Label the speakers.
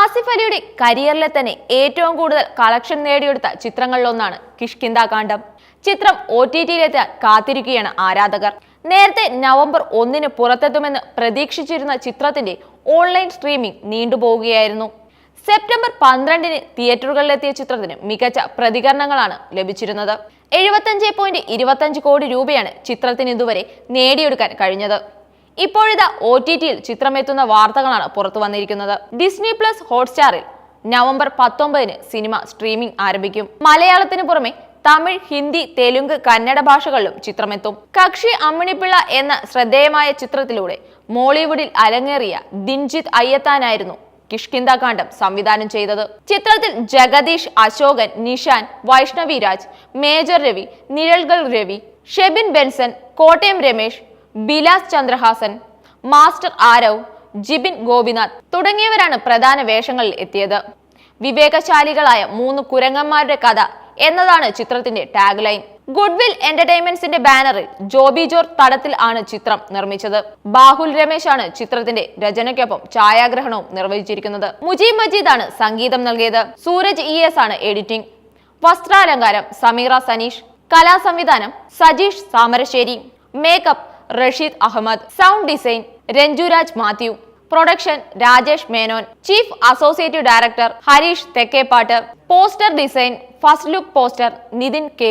Speaker 1: ആസിഫ് അലിയുടെ കരിയറിലെ തന്നെ ഏറ്റവും കൂടുതൽ കളക്ഷൻ നേടിയെടുത്ത ചിത്രങ്ങളിലൊന്നാണ് കിഷ്കിന്ദ കാണ്ഡം ചിത്രം ഒ ടി ടിയിലെത്താൻ കാത്തിരിക്കുകയാണ് ആരാധകർ. നേരത്തെ നവംബർ ഒന്നിന് പുറത്തെത്തുമെന്ന് പ്രതീക്ഷിച്ചിരുന്ന ചിത്രത്തിന്റെ ഓൺലൈൻ സ്ട്രീമിംഗ് നീണ്ടുപോവുകയായിരുന്നു. സെപ്റ്റംബർ പന്ത്രണ്ടിന് തിയേറ്ററുകളിലെത്തിയ ചിത്രത്തിന് മികച്ച പ്രതികരണങ്ങളാണ് ലഭിച്ചിരുന്നത്. എഴുപത്തഞ്ച് പോയിന്റ് ഇരുപത്തഞ്ച് കോടി രൂപയാണ് ചിത്രത്തിന് ഇതുവരെ നേടിയെടുക്കാൻ കഴിഞ്ഞത്. ഇപ്പോഴിതാ ഒ ടി ടിയിൽ ചിത്രമെത്തുന്ന വാർത്തകളാണ് പുറത്തു വന്നിരിക്കുന്നത്. ഡിസ്നി പ്ലസ് ഹോട്ട്സ്റ്റാറിൽ നവംബർ പത്തൊമ്പതിന് സിനിമ സ്ട്രീമിംഗ് ആരംഭിക്കും. മലയാളത്തിന് പുറമെ തമിഴ് ഹിന്ദി തെലുങ്ക് കന്നഡ ഭാഷകളിലും ചിത്രമെത്തും. കക്ഷി അമ്മിണിപ്പിള്ള എന്ന ശ്രദ്ധേയമായ ചിത്രത്തിലൂടെ മോളിവുഡിൽ അരങ്ങേറിയ ദിൻജിത് അയ്യത്താനായിരുന്നു കിഷ്കിന്ദ കാണ്ഡം സംവിധാനം ചെയ്തത്. ചിത്രത്തിൽ Jagadish Ashokan Nishan Vaishnavi Raj major Ravi Nizhalgal Ravi Shebin Benson Kottayam Ramesh Bilas Chandrahasan master Aarav Jibin Gopinath തുടങ്ങിയവരാണ് പ്രധാന വേഷങ്ങളിൽ എത്തിയത്. വിവേകശാലികളായ മൂന്ന് കുരങ്ങന്മാരുടെ കഥ എന്നതാണ് ചിത്രത്തിന്റെ ടാഗ് ലൈൻ ഗുഡ്വിൽ എന്റർടൈൻമെന്റ്സിന്റെ ബാനറിൽ ജോബി ജോർ തടത്തിൽ ആണ് ചിത്രം നിർമ്മിച്ചത്. ബാഹുൽ രമേശ് ആണ് ചിത്രത്തിന്റെ രചനയ്ക്കൊപ്പം ഛായാഗ്രഹണവും നിർവഹിച്ചിരിക്കുന്നത്. മുജീബ് മജീദ് ആണ് സംഗീതം നൽകിയത്. സൂരജ് ഇ എസ് ആണ് എഡിറ്റിംഗ് വസ്ത്രാലങ്കാരം Sameera Saneesh. കലാസംവിധാനം Sajeesh Samarassery. Makeup Rasheed Ahammed sound design Ranjuraj Mathew production Rajesh Menon chief associate director Harish Thekkeppattu poster design first look poster Nithin K